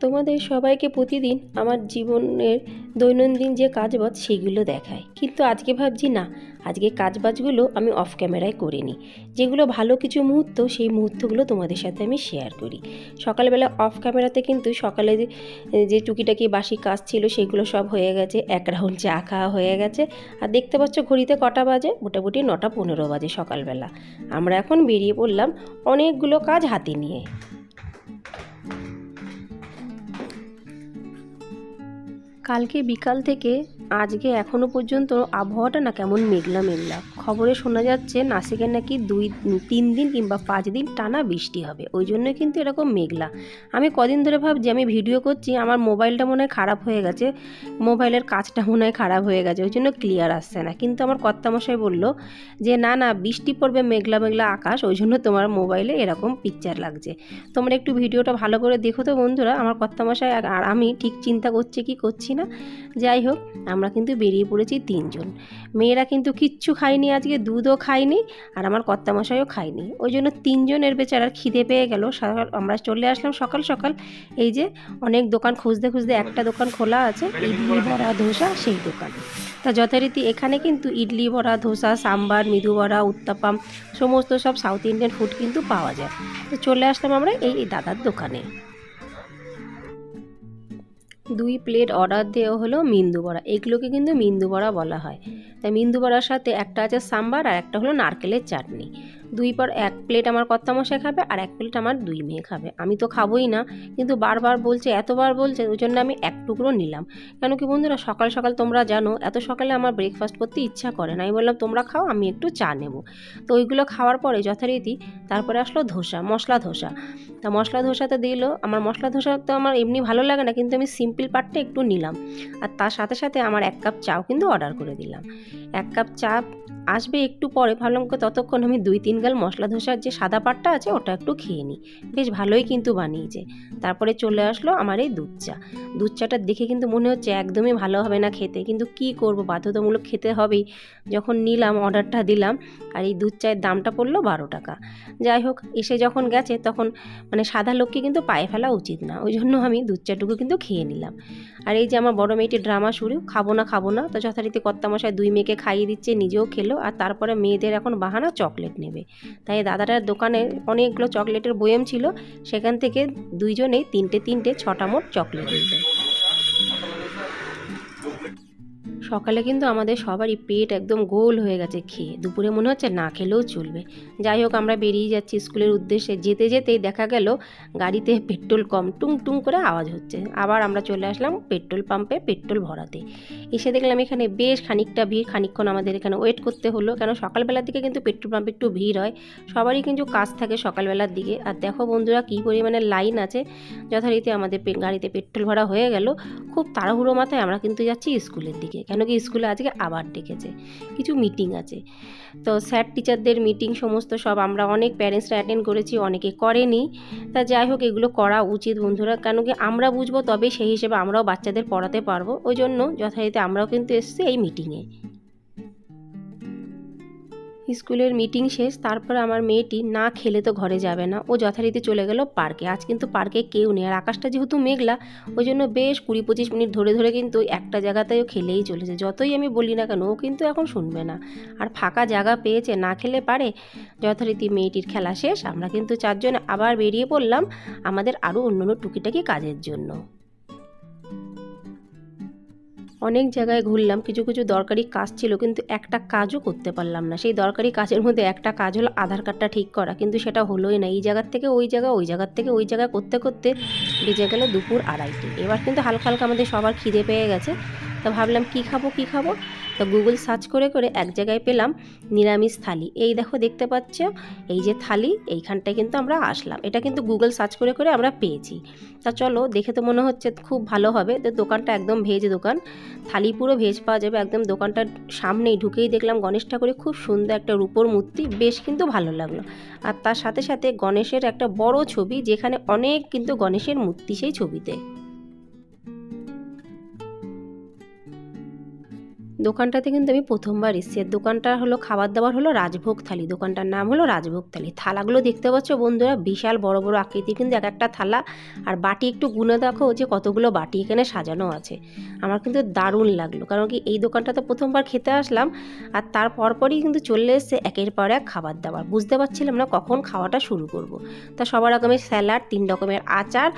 তোমাদের সবাইকে প্রতিদিন আমার জীবনের দৈনন্দিন যে কাজবাজ সেগুলো দেখায়। কিন্তু আজকে ভাবছি, না, আজকে কাজবাজগুলো আমি অফ ক্যামেরায় করে নিই। যেগুলো ভালো কিছু মুহূর্ত, সেই মুহূর্তগুলো তোমাদের সাথে আমি শেয়ার করি। সকালবেলা অফ ক্যামেরাতে কিন্তু সকালে যে- টুকিটাকি বাসি কাজ ছিল, সেগুলো সব হয়ে গেছে। এক রাউন্ড চা খাওয়া হয়ে গেছে। আর দেখতে পাচ্ছ, ঘড়িতে কটা বাজে? মোটামুটি নটা পনেরো বাজে সকালবেলা। আমরা এখন বেরিয়ে পড়লাম অনেকগুলো কাজ হাতে নিয়ে। কালকে বিকাল থেকে আজকে এখনও পর্যন্ত আবহাওয়াটা না কেমন মেঘলা মেঘলা। খবরে শোনা যাচ্ছে নাসিকে নাকি দুই, তিন দিন কিংবা পাঁচ দিন টানা বৃষ্টি হবে। ওই জন্য কিন্তু এরকম মেঘলা। আমি কদিন ধরে ভাবছি, আমি ভিডিও করছি, আমার মোবাইলটা মনে হয় খারাপ হয়ে গেছে। মোবাইলের কাজটা মনে হয় খারাপ হয়ে গেছে, ওই জন্য ক্লিয়ার আসছে না। কিন্তু আমার কর্তামশাই বলল যে, না না, বৃষ্টি পড়বে মেঘলা মেঘলা আকাশ, ওই জন্য তোমার মোবাইলে এরকম পিকচার লাগছে। তোমরা একটু ভিডিওটা ভালো করে দেখো তো বন্ধুরা। আমার কর্তামশাই আর আমি ঠিক চিন্তা করছি কি করছি না। যাই হোক আমরা কিন্তু বেরিয়ে পড়েছি তিনজন। মেয়েরা কিন্তু কিচ্ছু খায়নি আজকে, দুধও খায়নি আর আমার কর্তামশাইও খায়নি। ওই জন্য তিনজনের বেচারার খিদে পেয়ে গেল। আমরা চলে আসলাম সকাল সকাল। এই যে অনেক দোকান খুঁজতে খুঁজতে একটা দোকান খোলা আছে, ইডলি বড়া, ধোসা, সেই দোকান। তা যথারীতি এখানে কিন্তু ইডলি বড়া, ধোসা, সাম্বার, মৃদু বড়া, উত্তাপাম, সমস্ত সব সাউথ ইন্ডিয়ান ফুড কিন্তু পাওয়া যায়। তো চলে আসলাম আমরা এই দাদার দোকানে। দুই প্লেট অর্ডার দেওয়া হলো মিন্দু বড়া। এগুলোকে কিন্তু মিন্দু বড়া বলা হয়। তাই মিন্দু বড়ার সাথে একটা আছে সাম্বার আর একটা হলো নারকেলের চাটনি। দুই পর এক প্লেট আমার কর্তামশাই খাবে আর এক প্লেট আমার দুই মেয়ে খাবে। আমি তো খাবোই না, কিন্তু বারবার বলছে, এতবার বলছে, ওই জন্য আমি এক টুকরো নিলাম। কেন কি বন্ধুরা, সকাল সকাল তোমরা জানো, এত সকালে আমার ব্রেকফাস্ট করতে ইচ্ছা করে না। আমি বললাম, তোমরা খাও, আমি একটু চা নেব। তো ওইগুলো খাওয়ার পরে যথারীতি তারপরে আসলো ধোসা, মশলা ধোসা। তা মশলা ধোসাতে দিল, আমার মশলা ধোসা তো আমার এমনি ভালো লাগে না, কিন্তু আমি সিম্পল পার্টটা একটু নিলাম। আর তার সাথে সাথে আমার এক কাপ চাও কিন্তু অর্ডার করে দিলাম। এক কাপ চা আসবে একটু পরে, ভাবলাম ততক্ষণ আমি দুই তিন গাল মশলা ধোসার যে সাদা পাটটা আছে, ওটা একটু খেয়ে নিই বেশ ভালোই কিন্তু বানিয়েছে। তারপরে চলে আসলো আমার এই দুধ চা। দুধ চাটা দেখে কিন্তু মনে হচ্ছে একদমই ভালো হবে না খেতে। কিন্তু কি করব, বাধ্যতামূলক খেতে হবেই। যখন নিলাম, অর্ডারটা দিলাম, আর এই দুধ চায়ের দামটা পড়ল বারো টাকা। যাই হোক, এসে যখন গেছে, তখন মানে সাদা লোককে কিন্তু পায়ে ফেলা উচিত না। ওই জন্য আমি দুধ চাটুকু কিন্তু খেয়ে নিলাম। আর এই যে আমার বড় মেয়েটি ড্রামা শুরু, খাব না খাব না, তো যথারীতি কর্তামশায় দুই মেয়েকে খাইয়ে দিচ্ছে, নিজেও খেলো। আর তারপরে মেয়েদের এখন বাহানা চকলেট নেবে। তাই দাদাটার দোকানে অনেকগুলো চকলেটের বয়েম ছিল, সেখান থেকে দুইজনেই তিনটে তিনটে ছটা মোট চকলেট নিল সকালে কিন্তু আমাদের সবারই পেট একদম গোল হয়ে গেছে খেয়ে। দুপুরে মনে হচ্ছে না খেলেও চলবে। যাই হোক, আমরা বেরিয়ে যাচ্ছি স্কুলের উদ্দেশ্যে। যেতে যেতেই দেখা গেল, গাড়িতে পেট্রোল কম, টুং টুং করে আওয়াজ হচ্ছে। আবার আমরা চলে আসলাম পেট্রোল পাম্পে পেট্রোল ভরাতে। এসে দেখলাম এখানে বেশ খানিকটা ভিড়, খানিকক্ষণ আমাদের এখানে ওয়েট করতে হলো। কেন সকালবেলার দিকে কিন্তু পেট্রোল পাম্পে একটু ভিড় হয়। সবারই কিন্তু কাজ থাকে সকালবেলার দিকে। আর দেখো বন্ধুরা, কী পরিমাণে লাইন আছে। যথারীতি আমাদের গাড়িতে পেট্রোল ভরা হয়ে গেল। খুব তাড়াহুড়ো মাথায় আমরা কিন্তু যাচ্ছি স্কুলের দিকে। কেন কি স্কুলে আজকে আবার ডেকেছে। কিছু মিটিং আছে। তো স্যার টিচারদের মিটিং সমস্ত সব আমরা অনেক প্যারেন্টসরা অ্যাটেন্ড করেছি, অনেকে করেনি। তা যাই হোক, এগুলো করা উচিত বন্ধুরা কেন কি আমরা বুঝব তবে সেই হিসেবে আমরাও বাচ্চাদের পড়াতে পারব। ওই জন্য যথারীতি আমরাও কিন্তু এসছি এই মিটিংয়ে স্কুলের মিটিং শেষ, তারপর আমার মেয়েটি না খেলে তো ঘরে যাবে না। ও যথারীতি চলে গেল পার্কে। আজ কিন্তু পার্কে কেউ নেই। আর আকাশটা যেহেতু মেঘলা, ওই জন্য বেশ কুড়ি পঁচিশ মিনিট ধরে ধরে কিন্তু একটা জায়গাতেও খেলেই চলেছে। যতই আমি বলি না কেন, ও কিন্তু এখন শুনবে না। আর ফাঁকা জায়গা পেয়েছে, না খেলে পারে। যথারীতি মেয়েটির খেলা শেষ, আমরা কিন্তু চারজন আবার বেরিয়ে পড়লাম। আমাদের আরও অন্য অন্য টুকিটাকি কাজের জন্য। অনেক জায়গায় ঘুরলাম, কিছু কিছু দরকারি কাজ ছিল, কিন্তু একটা কাজও করতে পারলাম না। সেই দরকারি কাজের মধ্যে একটা কাজ হলো আধার কার্ডটা ঠিক করা, কিন্তু সেটা হলোই না। এই জায়গার থেকে ওই জায়গা, ওই জায়গার থেকে ওই জায়গায় করতে করতে বেজে গেল দুপুর আড়াইটে। এবার কিন্তু হালকা হালকা আমাদের সবার খিদে পেয়ে গেছে। তা ভাবলাম কি খাব কি খাব? তো গুগল সার্চ করে করে এক জায়গায় পেলাম নিরামিষ থালি। এই দেখো দেখতে পাচ্ছ, এই যে থালি, এইখানটায় কিন্তু আমরা আসলাম। এটা কিন্তু গুগল সার্চ করে করে আমরা পেয়েছি। তা চলো, দেখে তো মনে হচ্ছে খুব ভালো হবে। তো দোকানটা একদম ভেজ দোকান। থালি পুরো ভেজ পাওয়া যাবে। একদম দোকানটার সামনেই ঢুকেই দেখলাম গণেশ ঠাকুরের খুব সুন্দর একটা রূপোর মূর্তি। বেশ কিন্তু ভালো লাগল। আর তার সাথে সাথে গণেশের একটা বড় ছবি, যেখানে অনেক কিন্তু গণেশের মূর্তি সেই ছবিতে। দোকানটাতে কিন্তু আমি প্রথমবার এসেছি। আর দোকানটা হলো খাবার দাবার হলো রাজভোগ থালি। দোকানটার নাম হলো রাজভোগ থালি। থালাগুলো দেখতে পাচ্ছ বন্ধুরা, বিশাল বড় বড় আকৃতি কিন্তু এক একটা থালা। আর বাটি একটু গুনে দেখো যে কতগুলো বাটি এখানে সাজানো আছে। আমার কিন্তু দারুণ লাগল, কারণ কি এই দোকানটাতে প্রথমবার খেতে আসলাম। আর তার পরপরই কিন্তু চলে এসছে একের পর এক খাবার দাবার বুঝতে পারছিলাম না কখন খাওয়াটা শুরু করব। তা সবার রকমের স্যালাড, তিন রকমের আচার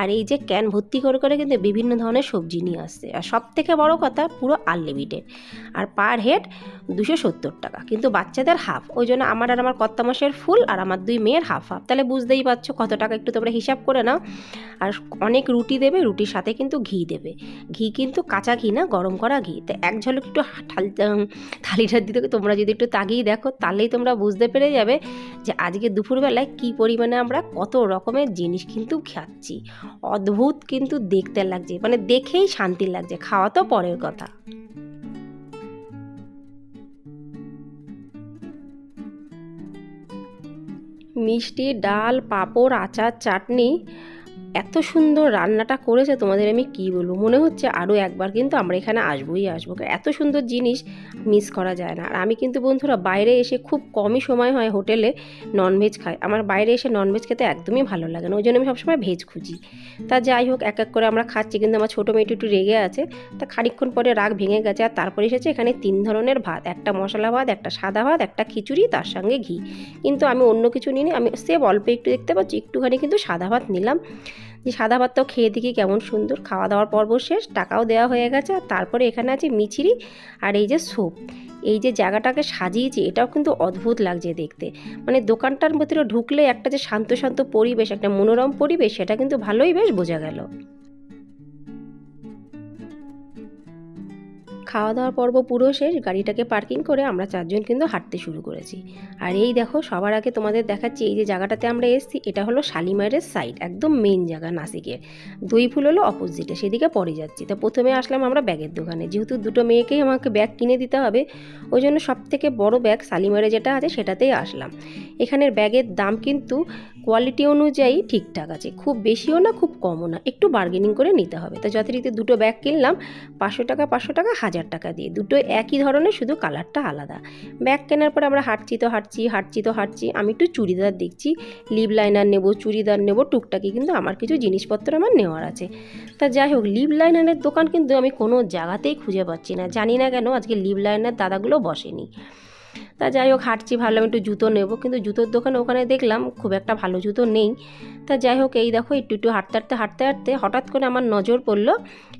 আর এই যে ক্যান ভর্তি করে করে কিন্তু বিভিন্ন ধরনের সবজি নিয়ে আসছে। আর সব থেকে বড় কথা পুরো আনলিমিটেড। আর পার হেড দুশো সত্তর টাকা। কিন্তু বাচ্চাদের হাফ ওই জন্য আমার আর আমার কর্তামশের ফুল আর আমার দুই মেয়ের হাফ হাফ তাহলে বুঝতেই পারছ কত টাকা একটু তোমরা হিসাব করে নাও। আর অনেক রুটি দেবে, রুটির সাথে কিন্তু ঘি দেবে। ঘি কিন্তু কাঁচা ঘি না, গরম করা ঘি। তো এক ঝলক একটু ঠাল থালিটার দিতে তোমরা যদি একটু তাকিয়ে দেখো, তাহলেই তোমরা বুঝতে পেরে যাবে যে আজকে দুপুরবেলায় কি পরিমাণে আমরা কত রকমের জিনিস কিন্তু খাচ্ছি। অদ্ভুত কিন্তু দেখতে লাগছে মানে দেখেই শান্তি লাগছে, খাওয়া তো পরের কথা। মিষ্টি ডাল পাঁপড় আচার চাটনি এত সুন্দর রান্নাটা করেছে তোমাদের আমি কি বলব? মনে হচ্ছে আরও একবার কিন্তু আমরা এখানে আসবোই আসব। এত সুন্দর জিনিস মিস করা যায় না। আর আমি কিন্তু বন্ধুরা বাইরে এসে খুব কমই সময় হয় হোটেলে ননভেজ খাই। আমার বাইরে এসে ননভেজ খেতে একদমই ভালো লাগে না। ওই জন্য আমি সবসময় ভেজ খুঁজি। তা যাই হোক, এক এক করে আমরা খাচ্ছি কিন্তু আমার ছোটো মেয়েটি একটু রেগে আছে। তা খানিক্ষণ পরে রাগ ভেঙে গেছে আর তারপরে এসেছে এখানে তিন ধরনের ভাত। একটা মশলা ভাত, একটা সাদা ভাত, একটা খিচুড়ি, তার সঙ্গে ঘি। কিন্তু আমি অন্য কিছু নিইনি। আমি সে অল্প একটু দেখতে পাচ্ছি। একটুখানি কিন্তু সাদা ভাত নিলাম। যে সাদা ভাতটাও খেয়ে দেখি কেমন সুন্দর। খাওয়া দাওয়ার পর্ব শেষ, টাকাও দেওয়া হয়ে গেছে, আর তারপরে এখানে আছে মিছিরি আর এই যে সোপ এই যে জায়গাটাকে সাজিয়েছি, এটাও কিন্তু অদ্ভুত লাগছে দেখতে। মানে দোকানটার ভিতরে ঢুকলে একটা যে শান্ত শান্ত পরিবেশ, একটা মনোরম পরিবেশ, সেটা কিন্তু ভালোই বেশ বোঝা গেল। খাওয়া দাওয়ার পর্ব পুরো শেষ, গাড়িটাকে পার্কিং করে আমরা চারজন কিন্তু হাঁটতে শুরু করেছি। আর এই দেখো, সবার আগে তোমাদের দেখাচ্ছি এই যে জায়গাটাতে আমরা এসেছি, এটা হলো শালিমারের সাইড একদম মেন জায়গা নাসিকের। দই ফুল হলো অপোজিটে সেদিকে পরে যাচ্ছি। তো প্রথমে আসলাম আমরা ব্যাগের দোকানে, যেহেতু দুটো মেয়েকেই আমাকে ব্যাগ কিনে দিতে হবে, ওই জন্য সব থেকে বড় ব্যাগ শালিমারে যেটা আছে সেটাতেই আসলাম। এখানের ব্যাগের দাম কিন্তু কোয়ালিটি অনুযায়ী ঠিকঠাক আছে। খুব বেশিও না, খুব কমও না। একটু বার্গেনিং করে নিতে হবে। তো যথারীতি দুটো ব্যাগ কিনলাম, পাঁচশো টাকা পাঁচশো টাকা, হাজার টাকা দিয়ে। দুটো একই ধরনের, শুধু কালারটা আলাদা। ব্যাগ কেনার পর আমরা হাঁটছি তো হাঁটছি হাঁটছি তো হাঁটছি। আমি একটু চুড়িদার দেখছি লিপ লাইনার নেব, চুড়িদার নেব, টুকটাকি কিন্তু আমার কিছু জিনিসপত্র আমার নেওয়ার আছে। তা যাই হোক লিপ লাইনারের দোকান কিন্তু আমি কোনো জায়গাতেই খুঁজে পাচ্ছি না। জানি না কেন আজকে লিপ লাইনার দাদাগুলো বসেনি। তা যাই হোক, হাঁটছি, ভাবলাম একটু জুতো নেব, কিন্তু জুতোর দোকানে ওখানে দেখলাম খুব একটা ভালো জুতো নেই। তা যাই হোক, এই দেখো, একটু একটু হাঁটতে হাঁটতে হাঁটতে হাঁটতে হঠাৎ করে আমার নজর পড়ল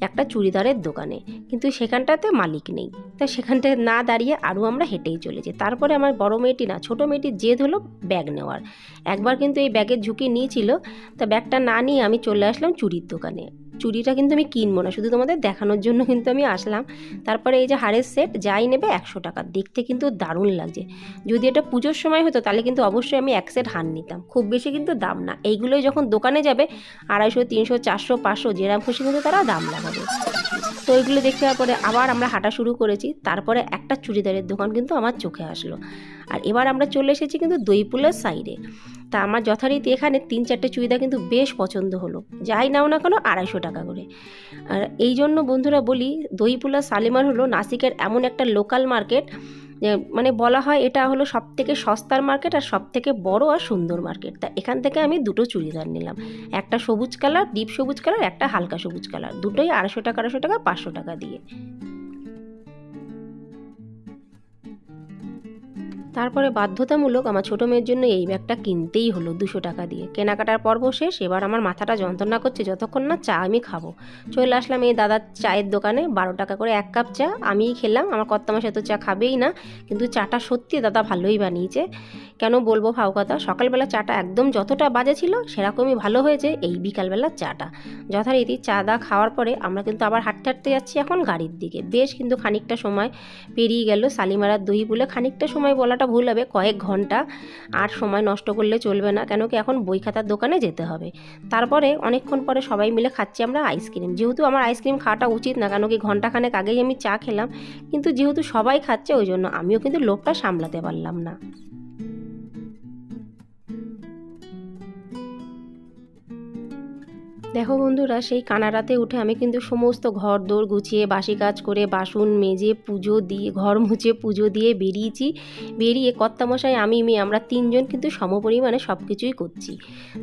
একটা চুড়িদারের দোকানে, কিন্তু সেখানটাতে মালিক নেই। তা সেখানটায় না দাঁড়িয়ে আরও আমরা হেঁটেই চলেছি। তারপরে আমার বড় মেয়েটি না, ছোটো মেয়েটি জেদ হলো ব্যাগ নেওয়ার। একবার কিন্তু এই ব্যাগের ঝুঁকি নিয়েছিল। তা ব্যাগটা না নিয়ে আমি চলে আসলাম চুড়ির দোকানে। চুড়িটা কিন্তু আমি কিনবো না। শুধু তোমাদের দেখানোর জন্য কিন্তু আমি আসলাম। তারপরে এই যে হারের সেট যাই নেবে একশো টাকা। দেখতে কিন্তু দারুণ লাগছে। যদি এটা পুজোর সময় হতো তাহলে কিন্তু অবশ্যই আমি এক সেট হার নিতাম। খুব বেশি কিন্তু দাম না। এইগুলোই যখন দোকানে যাবে, আড়াইশো, তিনশো, চারশো, পাঁচশো, যেরাম খুশি কিন্তু তারা দাম লাগাবে। তো ওইগুলো দেখে পরে আবার আমরা হাঁটা শুরু করেছি। তারপরে একটা চুড়িদারের দোকান কিন্তু আমার চোখে আসলো। আর এবার আমরা চলে এসেছি কিন্তু দইপুলের সাইডে তা আমার যথারীতি এখানে তিন চারটে চুড়িদার কিন্তু বেশ পছন্দ হলো। যাই নাও না কেন, আড়াইশো টাকা করে। আর এই জন্য বন্ধুরা বলি দইপুলা শালিমার হলো নাসিকের এমন একটা লোকাল মার্কেট মানে বলা হয় এটা হলো সব থেকে সস্তার মার্কেট আর সব থেকে বড় আর সুন্দর মার্কেট তা এখান থেকে আমি দুটো চুড়িদার নিলাম। একটা সবুজ কালার ডিপ সবুজ কালার একটা হালকা সবুজ কালার দুটোই আড়াইশো টাকা আড়াইশো টাকা, পাঁচশো টাকা দিয়ে। তারপরে বাধ্যতামূলক আমার ছোটো মেয়ের জন্য এই ব্যাগটা কিনতেই হলো দুশো টাকা দিয়ে। কেনাকাটার পর্ব শেষ, এবার আমার মাথাটা যন্ত্রণা করছে, যতক্ষণ না চা আমি খাব। চলে আসলাম এই দাদার চায়ের দোকানে, বারো টাকা করে এক কাপ চা। আমিই খেলাম, আমার কর্তামশাই তো চা খাবেই না, কিন্তু চাটা সত্যি দাদা ভালোই বানিয়েছে। কেন বলব ভাও কথা? সকালবেলা চাটা একদম যতটা বাজে ছিল, সেরকমই ভালো হয়েছে এই বিকালবেলার চাটা। যথারীতি চা দা খাওয়ার পরে আমরা কিন্তু আবার হাঁটতে হাঁটতে যাচ্ছি এখন গাড়ির দিকে। বেশ কিন্তু খানিকটা সময় পেরিয়ে গেল। শালিমারার দই বলে খানিকটা সময় বলাটা ভুল হবে, কয়েক ঘণ্টা আর সময় নষ্ট করলে চলবে না কেন কি এখন বই খাতার দোকানে যেতে হবে। তারপরে অনেকক্ষণ পরে সবাই মিলে খাচ্ছি আমরা আইসক্রিম যেহেতু আমার আইসক্রিম খাওয়াটা উচিত না কেন কি ঘন্টাখানেক আগেই আমি চা খেলাম, কিন্তু যেহেতু সবাই খাচ্ছে ওই জন্য আমিও কিন্তু লোভটা সামলাতে পারলাম না। দেখো বন্ধুরা, সেই কানারাতে উঠে আমি কিন্তু সমস্ত ঘর দৌড় গুছিয়ে, বাসি কাজ করে, বাসন মেজে, পুজো দিয়ে, ঘর মুছে পুজো দিয়ে বেরিয়েছি। বেরিয়ে কর্তামশাই, আমি, মেয়ে, আমরা তিনজন কিন্তু সমপরিমাণে সব কিছুই করছি।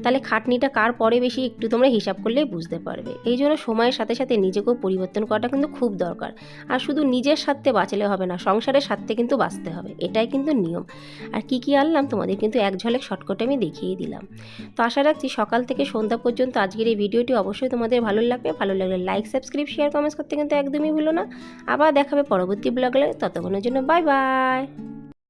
তাহলে খাটনিটা কার পরে বেশি একটু তোমরা হিসাব করলেই বুঝতে পারবে। এই জন্য সময়ের সাথে সাথে নিজেকেও পরিবর্তন করাটা কিন্তু খুব দরকার। আর শুধু নিজের স্বার্থে বাঁচলে হবে না, সংসারের স্বার্থে কিন্তু বাঁচতে হবে, এটাই কিন্তু নিয়ম। আর কি কি আনলাম, তোমাদের কিন্তু এক ঝলক শর্টকটে আমি দেখিয়ে দিলাম। তো আশা রাখছি সকাল থেকে সন্ধ্যা পর্যন্ত আজকের এই ভিডিওটি অবশ্যই তোমাদের ভালো লাগবে। ভালো লাগলে লাইক সাবস্ক্রাইব শেয়ার কমেন্টস করতে কিন্তু একদমই ভুলো না। আবার দেখাবে পরবর্তী ব্লগে ততক্ষণের জন্য বাই বাই